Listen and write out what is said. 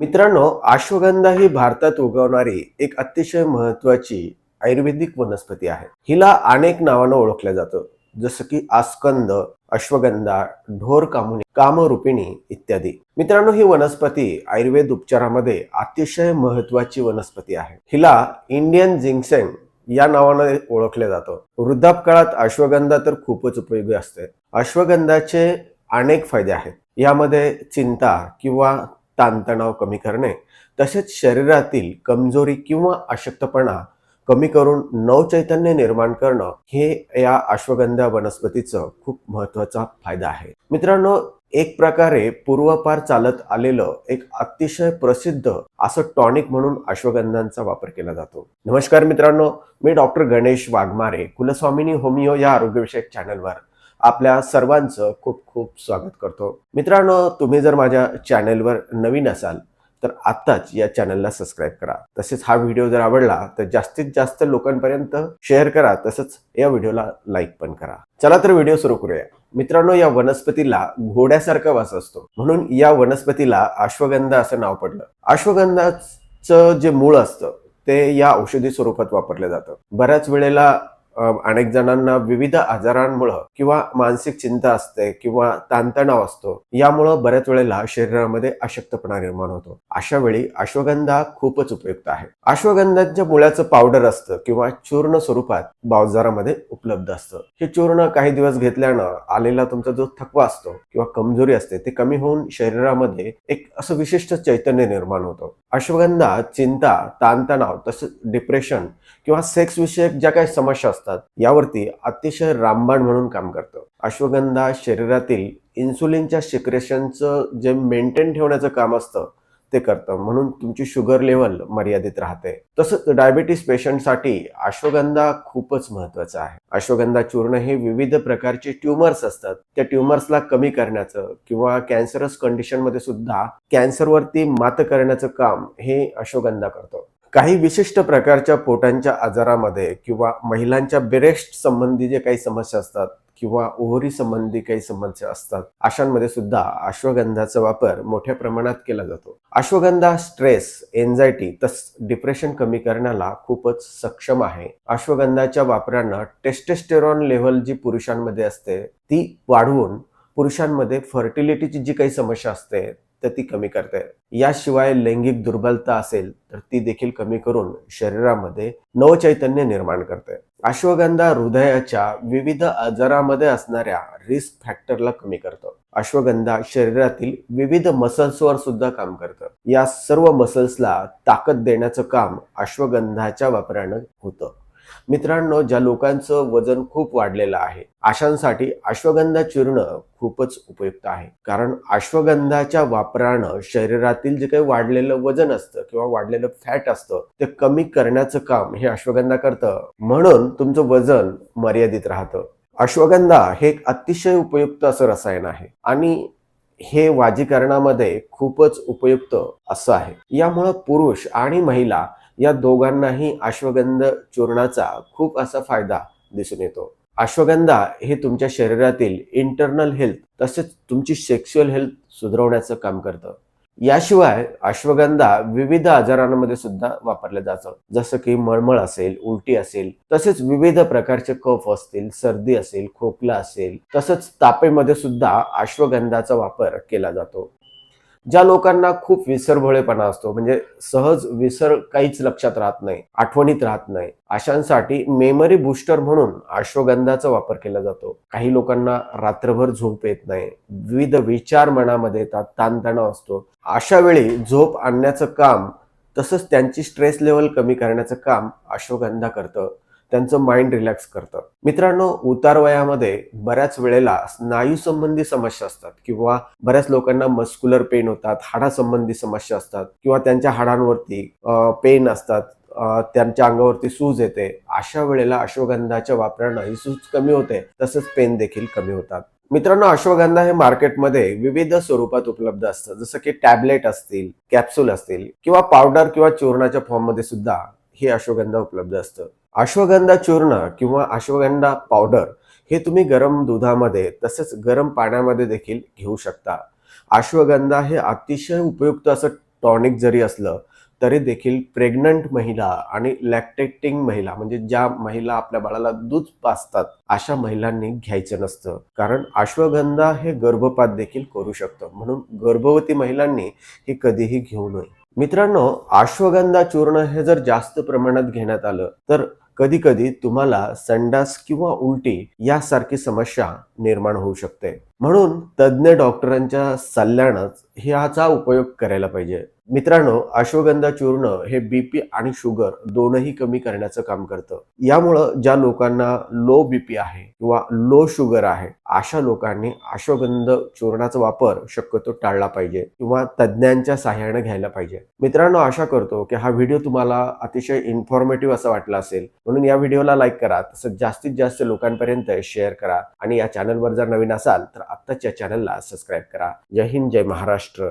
मित्रांनो अश्वगंधा ही भारतात उगवणारी एक अतिशय महत्वाची आयुर्वेदिक वनस्पती आहे. हिला अनेक नावानं ओळखलं जातं जसं की आस्कंद अश्वगंधा ढोर कामुनी कामरूपिणी इत्यादी. मित्रांनो ही वनस्पती आयुर्वेद उपचारामध्ये अतिशय महत्वाची वनस्पती आहे. हिला इंडियन जिंगसेंग या नावानं ओळखलं जातं. वृद्धापकाळात अश्वगंधा तर खूपच उपयोगी असते. अश्वगंधाचे अनेक फायदे आहेत. यामध्ये चिंता किंवा ताणतणाव कमी करणे तसेच शरीरातील कमजोरी किंवा अशक्तपणा कमी करून नवचैतन्य निर्माण करणं हे या अश्वगंधा वनस्पतीचं खूप महत्त्वाचा फायदा आहे. मित्रांनो एक प्रकारे पूर्वपार चालत आलेलं एक अतिशय प्रसिद्ध असं टॉनिक म्हणून अश्वगंधांचा वापर केला जातो. नमस्कार मित्रांनो मी डॉक्टर गणेश वाघमारे कुलस्वामिनी होमिओ या आरोग्यविषयक चॅनलवर. आपल्या सर्वांचं खूप खूप स्वागत करतो. मित्रांनो तुम्ही जर माझ्या चॅनलवर नवीन असाल तर आत्ताच या चॅनलला सबस्क्राईब करा. तसेच हा व्हिडिओ जर आवडला तर जास्तीत जास्त लोकांपर्यंत शेअर करा तसंच या व्हिडिओला लाईक पण करा. चला तर व्हिडिओ सुरू करूया. मित्रांनो या वनस्पतीला घोड्यासारखा वास असतो. म्हणून या वनस्पतीला अश्वगंधा असं नाव पडलं. अश्वगंधाचं जे मूळ असतं ते या औषधी स्वरूपात वापरलं जातं. बऱ्याच वेळेला अनेक जणांना विविध आजारांमुळं किंवा मानसिक चिंता असते किंवा ताणतणाव असतो यामुळं बऱ्याच वेळेला शरीरामध्ये अशक्तपणा निर्माण होतो. अशा वेळी अश्वगंधा खूपच उपयुक्त आहे. अश्वगंधाच्या मुळाचं पावडर असतं किंवा चूर्ण स्वरूपात बाजारामध्ये उपलब्ध असतं. हे चूर्ण काही दिवस घेतल्यानं आलेला तुमचा जो थकवा असतो किंवा कमजोरी असते ते कमी होऊन शरीरामध्ये एक असं विशिष्ट चैतन्य निर्माण होतं. अश्वगंधा चिंता ताणतणाव तसंच डिप्रेशन किंवा सेक्स विषयक ज्या काही समस्या असतात यावरती अतिशय रामबाण म्हणून काम करतं. अश्वगंधा शरीरातील इन्सुलिनच्या सिक्रेशनचं जे मेंटेन ठेवण्याचं काम असतं ते करतं. म्हणून तुमची शुगर लेवल मर्यादित राहते. तसंच डायबिटीस पेशंटसाठी अश्वगंधा खूपच महत्त्वाचा आहे. अश्वगंधा चूर्ण हे विविध प्रकारचे ट्युमर्स असतात. त्या ट्युमर्सला कमी करण्याचं किंवा कॅन्सरस कंडिशनमध्ये सुद्धा कॅन्सरवरती मात करण्याचं काम हे अश्वगंधा करतो. काही विशिष्ट प्रकारच्या पोटांच्या आजारामध्ये किंवा महिलांच्या ब्रेस्ट संबंधी जे काही समस्या असतात किंवा ओहरी संबंधी काही समस्या असतात अशांमध्ये सुद्धा अश्वगंधाचा वापर मोठ्या प्रमाणात केला जातो. अश्वगंधा स्ट्रेस एन्झायटी तस डिप्रेशन कमी करण्याला खूपच सक्षम आहे. अश्वगंधाच्या वापरानं टेस्टेस्टेरॉन लेव्हल जी पुरुषांमध्ये असते ती वाढवून पुरुषांमध्ये फर्टिलिटीची जी काही समस्या असते तर ती कमी करते. याशिवाय लैंगिक दुर्बलता असेल तर ती देखील कमी करून शरीरामध्ये नवचैतन्य निर्माण करते. अश्वगंधा हृदयाच्या विविध आजारामध्ये असणाऱ्या रिस्क फॅक्टरला कमी करतं. अश्वगंधा शरीरातील विविध मसल्सवर सुद्धा काम करतं. या सर्व मसल्सला ताकद देण्याचं काम अश्वगंधाच्या वापरानं होतं. मित्रांनो ज्या लोकांचं वजन खूप वाढलेलं आहे अशांसाठी अश्वगंधा चूर्ण खूपच उपयुक्त आहे. कारण अश्वगंधाच्या वापरानं शरीरातील जे काही वाढलेलं वजन असतं किंवा वाढलेलं फॅट असतं ते कमी करण्याचं काम हे अश्वगंधा करतं. म्हणून तुमचं वजन मर्यादित राहतं. अश्वगंधा हे एक अतिशय उपयुक्त असं रसायन आहे आणि हे वाजीकरणामध्ये खूपच उपयुक्त असं आहे. यामुळं पुरुष आणि महिला या दोघांनाही अश्वगंध चूर्णाचा खूप असा फायदा दिसून येतो. अश्वगंधा हे तुमच्या शरीरातील इंटरनल हेल्थ तसेच तुमची सेक्शुअल हेल्थ सुधारवण्याचं काम करतं. याशिवाय अश्वगंधा विविध आजारांमध्ये सुद्धा वापरलं जातं. जसं की मळमळ असेल उलटी असेल तसेच विविध प्रकारचे कफ असतील सर्दी असेल खोकला असेल तसंच तापेमध्ये सुद्धा अश्वगंधाचा वापर केला जातो. ज्या लोकांना खूप विसरभोळेपणा असतो म्हणजे सहज विसर काहीच लक्षात राहत नाही आठवणीत राहत नाही अशांसाठी मेमरी बुस्टर म्हणून अश्वगंधाचा वापर केला जातो. काही लोकांना रात्रभर झोप येत नाही विविध विचार मनामध्ये येतात ताणतणाव असतो. अशा वेळी झोप आणण्याचं काम तसंच त्यांची स्ट्रेस लेवल कमी करण्याचं काम अश्वगंधा करतं. त्यांचं माइंड रिलॅक्स करतं. मित्रांनो उतार वयामध्ये बऱ्याच वेळेला स्नायू संबंधी समस्या असतात किंवा बऱ्याच लोकांना मस्क्युलर पेन होतात हाडासंबंधी समस्या असतात किंवा त्यांच्या हाडांवरती पेन असतात त्यांच्या अंगावरती सूज येते. अशा वेळेला अश्वगंधाच्या वापरानं ही सूज कमी होते तसंच पेन देखील कमी होतात. मित्रांनो अश्वगंधा हे मार्केटमध्ये विविध स्वरूपात उपलब्ध असतं. जसं की टॅबलेट असतील कॅप्सूल असतील किंवा पावडर किंवा चूर्णाच्या फॉर्ममध्ये सुद्धा हे अश्वगंधा उपलब्ध असतं. अश्वगंधा चूर्ण किंवा अश्वगंधा पावडर हे तुम्ही गरम दुधामध्ये तसेच गरम पाण्यामध्ये देखील घेऊ शकता. अश्वगंधा हे अतिशय उपयुक्त असं टॉनिक जरी असलं तरी देखील प्रेग्नंट महिला आणि लॅक्टेटिंग महिला म्हणजे ज्या महिला आपल्या बाळाला दूध पाजतात अशा महिलांनी घ्यायचं नसतं. कारण अश्वगंधा हे गर्भपात देखील करू शकतं. म्हणून गर्भवती महिलांनी हे कधीही घेऊ नये. मित्रांनो अश्वगंधा चूर्ण हे जर जास्त प्रमाणात घेण्यात आलं तर कधी कधी तुम्हाला संडास किंवा उलटी यासारखी समस्या निर्माण होऊ शकते. म्हणून तज्ज्ञ डॉक्टरांच्या सल्ल्यानंच ह्याचा उपयोग करायला पाहिजे. मित्रांनो अश्वगंधा चूर्ण हे बीपी आणि शुगर दोनही कमी करण्याचं काम करतं. यामुळं ज्या लोकांना लो बीपी आहे किंवा लो शुगर आहे अशा लोकांनी अश्वगंध चूर्णाचा वापर शक्यतो टाळला पाहिजे किंवा तज्ज्ञांच्या सहाय्याने घ्यायला पाहिजे. मित्रांनो आशा करतो की हा व्हिडिओ तुम्हाला अतिशय इन्फॉर्मेटिव्ह असा वाटला असेल. म्हणून या व्हिडिओला लाईक करा तसंच जास्तीत जास्त लोकांपर्यंत शेअर करा आणि या चॅनलवर जर नवीन असाल तर आत्ताच या चॅनलला सबस्क्राईब करा. जय हिंद जय महाराष्ट्र.